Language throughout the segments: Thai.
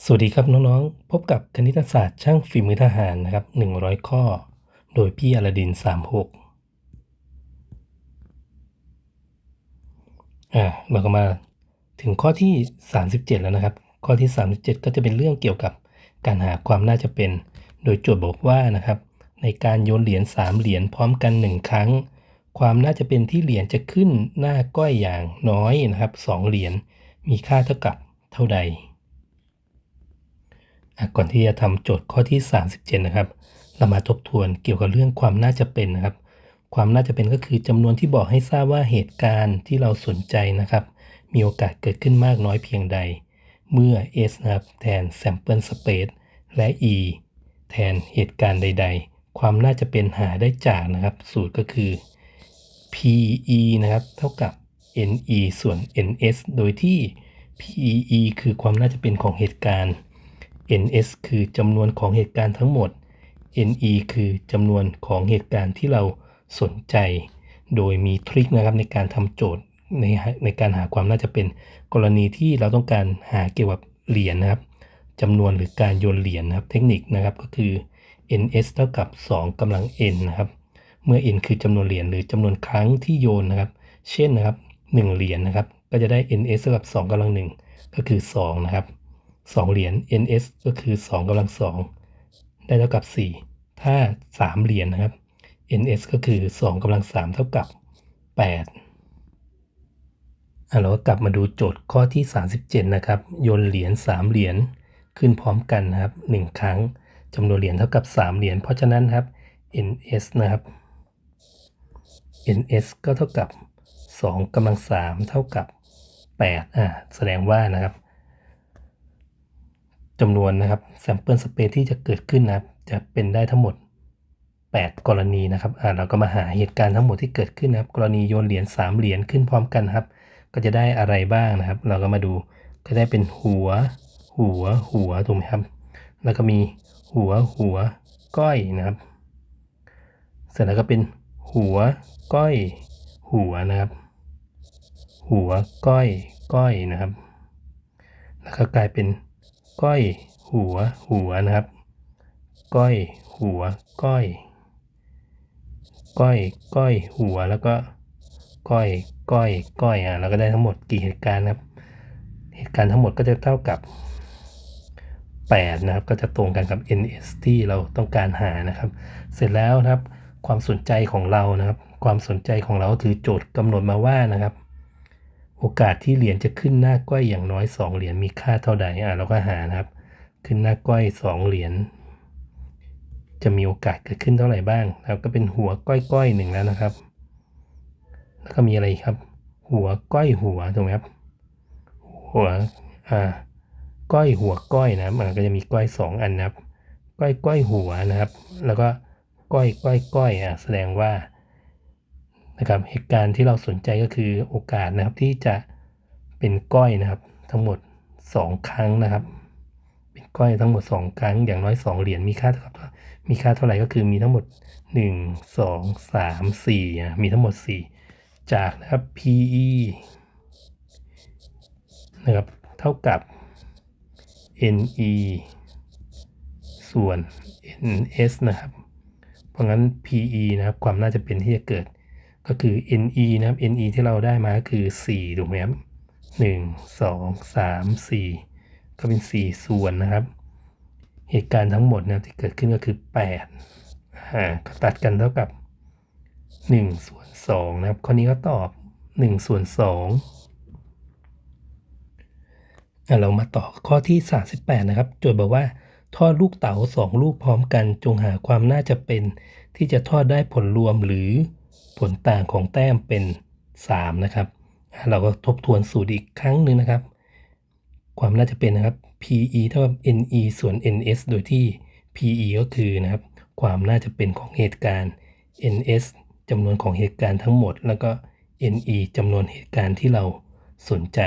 สวัสดีครับน้องๆ พบกับคณิตศาสตร์ช่างฝีมือทหารนะครับ 100 ข้อ โดยพี่อลาดิน 36 อ่าเราก็มาถึงข้อที่ 37 แล้วนะครับ ข้อที่ 37 ก็จะเป็นเรื่องเกี่ยวกับการหาความน่าจะเป็น โดยโจทย์บอกว่านะครับ ในการโยนเหรียญ3เหรียญพร้อมกัน 1 ครั้ง ความน่าจะเป็นที่เหรียญจะขึ้นหน้าก้อยอย่างน้อยนะครับ2เหรียญมีค่าเท่ากับเท่าใด ก่อนที่จะทำโจทย์ข้อที่ 37 นะครับ เรามาทบทวนเกี่ยวกับเรื่องความน่าจะเป็นนะครับ ความน่าจะเป็นก็คือจำนวนที่บอกให้ทราบว่าเหตุการณ์ที่เราสนใจนะครับ มีโอกาสเกิดขึ้นมากน้อยเพียงใด เมื่อ s นะครับแทน sample space และ e แทนเหตุการณ์ใด ๆ ความน่าจะเป็นหาได้จากนะครับ สูตรก็คือ PE นะครับเท่ากับ NE ส่วน NS โดยที่ PE คือความน่าจะเป็นของเหตุการณ์ NS คือจำนวนของเหตุการณ์ทั้งหมด NE คือจำนวนของเหตุการณ์ที่เราสนใจ โดยมีทริคนะครับในการทำโจทย์ในในการหาความน่าจะเป็นกรณีที่เราต้องการหาเกี่ยวกับเหรียญนะครับจำนวนหรือการโยนเหรียญนะครับ เทคนิคนะครับก็คือ NS เท่ากับ 2กำลัง n นะครับ เมื่อ n คือจำนวนเหรียญหรือจำนวนครั้งที่โยนนะครับ เช่นนะครับ 1 เหรียญนะครับ ก็จะได้ ns เท่ากับ 2กำลัง 1 ก็คือ 2 นะครับ 2 เหรียญ ns ก็คือ2กำลัง 2 ได้เท่ากับ 4 ถ้า 3 เหรียญนะครับ ns ก็คือ 2กำลัง 3 เท่ากับ 8อะเราก็กลับมาดูโจทย์ข้อที่ 37 นะครับ โยนเหรียญ 3 เหรียญขึ้นพร้อมกันนะครับ 1 ครั้งจำนวนเหรียญเท่ากับ 3 เหรียญ เพราะฉะนั้นครับ ns นะครับ ns ก็เท่ากับ2กำลัง3เท่ากับ8อ่าแสดงว่านะครับ จำนวนนะครับ sample space ที่จะเกิดขึ้นนะครับ จะเป็นได้ทั้งหมด 8 กรณีนะครับอ่าเราก็มาหาเหตุการณ์ทั้งหมดที่เกิดขึ้นนะครับ กรณีโยนเหรียญ3เหรียญขึ้นพร้อมกันครับ ก็จะได้อะไรบ้างนะครับ เราก็มาดูก็ได้เป็นหัว หัว หัวถูกไหมครับ แล้วก็มีหัว หัว ก้อยนะครับ เสร็จแล้วก็เป็นหัว ก้อย หัวนะครับ หัว ก้อย ก้อยนะครับ แล้วก็กลายเป็น ก้อย หัว หัวนะครับ ก้อย หัว ก้อย ก้อย ก้อย หัว แล้วก็ ก้อย ก้อย ก้อย อะ เราก็ได้ทั้งหมดกี่เหตุการณ์ครับ เหตุการณ์ทั้งหมดก็จะเท่ากับ 8 นะครับ ก็จะตรงกันกับ ns ที่เราต้องการหานะครับ เสร็จแล้วนะครับ ความสนใจของเรานะครับ ความสนใจของเราคือโจทย์กำหนดมาว่านะครับ โอกาสที่เหรียญจะขึ้นหน้าก้อยอย่างน้อย 2 เหรียญมีค่าเท่าใดอะเราก็หานะครับ ขึ้นหน้าก้อย 2 เหรียญจะมีโอกาสเกิดขึ้นเท่าไหร่บ้างนะครับก็เป็นหัวก้อยก้อยหนึ่งแล้วนะครับ แล้วก็มีอะไรครับ หัวก้อยหัวถูกไหมครับ หัวอ่าก้อยหัวก้อยนะมันก็จะมีก้อย 2 อันนะครับ ก้อยก้อยหัวนะครับ แล้วก็ก้อยก้อยก้อยอะแสดงว่า นะครับเหตุการณ์ที่เราสนใจก็คือโอกาสนะครับที่จะเป็นก้อยนะครับ ทั้งหมด 2 ครั้งนะครับ เป็นก้อยทั้งหมด 2 ครั้ง อย่างน้อย 2 เหรียญมีค่าเท่ากับมีค่าเท่าไหร่ก็คือมีทั้งหมด 1 2 3 4อะมีทั้งหมด 4 จากนะครับ PE นะครับเท่ากับ NE ส่วน NS นะครับ เพราะงั้น PE นะครับความน่าจะเป็นที่จะเกิด ก็คือ NE นะครับ NE ที่เราได้มาก็คือ 4 ถูกไหมครับ1 2 3 4 ก็เป็น 4 ส่วนนะครับ เหตุการณ์ทั้งหมดนะครับที่เกิดขึ้นก็คือ8อ่าก็ตัดกันเท่ากับ 1 ส่วน2นะครับข้อนี้ก็ตอบ 1 ส่วน2อะเรามาต่อข้อที่ 38 นะครับ โจทย์บอกว่าทอดลูกเต๋า2ลูกพร้อมกันจงหาความน่าจะเป็นที่จะทอดได้ผลรวมหรือ ผลต่างของแต้มเป็น 3 นะครับ เราก็ทบทวนสูตรอีกครั้งหนึ่งนะครับ ความน่าจะเป็นนะครับ PE เท่ากับ NE ส่วน NS โดยที่ PE ก็คือนะครับ ความน่าจะเป็นของเหตุการณ์ NS จำนวนของเหตุการณ์ทั้งหมด แล้วก็ NE จำนวนเหตุการณ์ที่เราสนใจ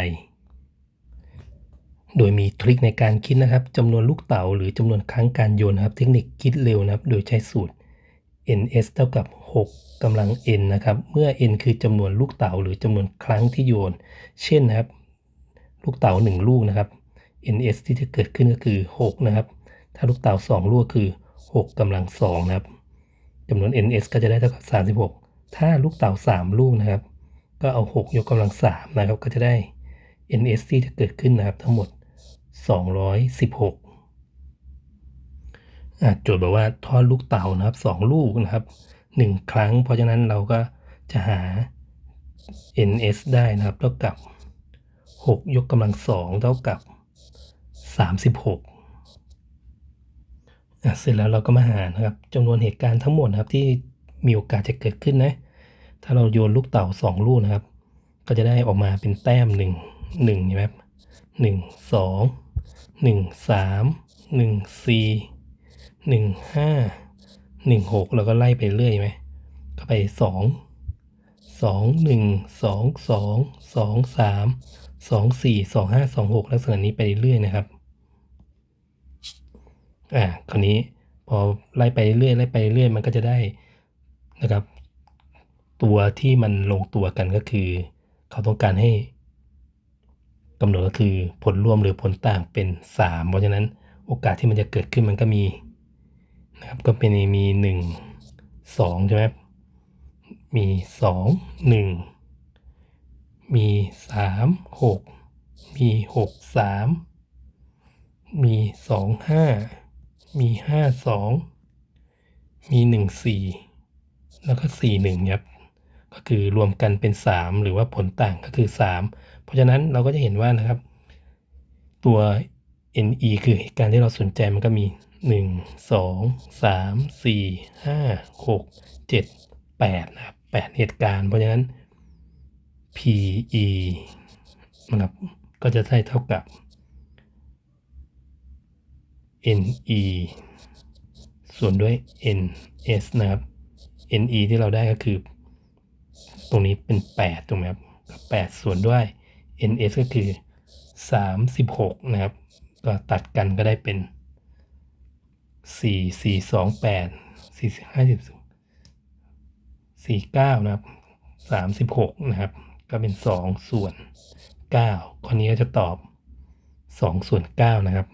โดยมีทริคในการคิดนะครับจำนวนลูกเต๋าหรือจำนวนครั้งการโยนนะครับ เทคนิคคิดเร็วนะครับ โดยใช้สูตร ns เท่ากับ 6กำลัง n นะครับ เมื่อ n คือจำนวนลูกเต๋าหรือจำนวนครั้งที่โยน เช่นนะครับ ลูกเต๋า1 ลูกนะครับ ns ที่จะเกิดขึ้นก็คือ 6 นะครับ ถ้าลูกเต๋า2 ลูกคือ 6กำลัง2นะครับจำนวน ns ก็จะได้เท่ากับ 36 ถ้าลูกเต๋า3 ลูกนะครับ ก็เอา 6 ยกกำลัง3นะครับ ก็จะได้ ns ที่จะเกิดขึ้นนะครับ ทั้งหมด 216อะโจทย์บอกว่าทอดลูกเต๋านะครับสองลูกนะครับ หนึ่งครั้ง เพราะฉะนั้นเราก็จะหา ns ได้นะครับเท่ากับ 6 ยกกำลังสองเท่ากับ 36อะเสร็จแล้วเราก็มาหานะครับจำนวนเหตุการณ์ทั้งหมดนะครับที่มีโอกาสจะเกิดขึ้นนะ ถ้าเราโยนลูกเต่าสองลูกนะครับ ก็จะได้ออกมาเป็นแต้มหนึ่งหนึ่งใช่ไหมครับหนึ่งสองหนึ่งสามหนึ่งสี่หนึ่งห้า หนึ่งหกแล้วก็ไล่ไปเรื่อยไหมก็ไปสองสองหนึ่งสองสองสองสามสองสี่สองห้าสองหกลักษณะนี้ไปเรื่อยนะครับอ่าคราวนี้พอไล่ไปเรื่อยไล่ไปเรื่อยมันก็จะได้นะครับ ตัวที่มันลงตัวกันก็คือ เขาต้องการให้กำหนดก็คือผลรวมหรือผลต่างเป็น 3 เพราะฉะนั้นโอกาสที่มันจะเกิดขึ้นมันก็มี นะครับก็เป็นมี1 2ใช่ไหมครับมี2 1มี3 6มี6 3มี2 5มี5 2มี1 4แล้วก็4 1ครับก็คือรวมกันเป็น3หรือว่าผลต่างก็คือ3เพราะฉะนั้นเราก็จะเห็นว่านะครับ ตัว NE คือเหตุการณ์ที่เราสนใจมันก็มี 1 2 3 4 5 6 7 8นะครับ8เหตุการณ์ เพราะฉะนั้น PE นะครับก็จะได้เท่ากับ NE ส่วนด้วย NS นะครับ NE ที่เราได้ก็คือ ตรงนี้เป็น 8 ถูกไหมครับกับ8ส่วนด้วย NS ก็คือ 36 นะครับ ก็ตัดกันก็ได้เป็น4 4 2 8 4 5 49นะครับ36นะครับ ก็เป็น2ส่วน9ข้อนี้ก็จะตอบ2ส่วน9นะครับ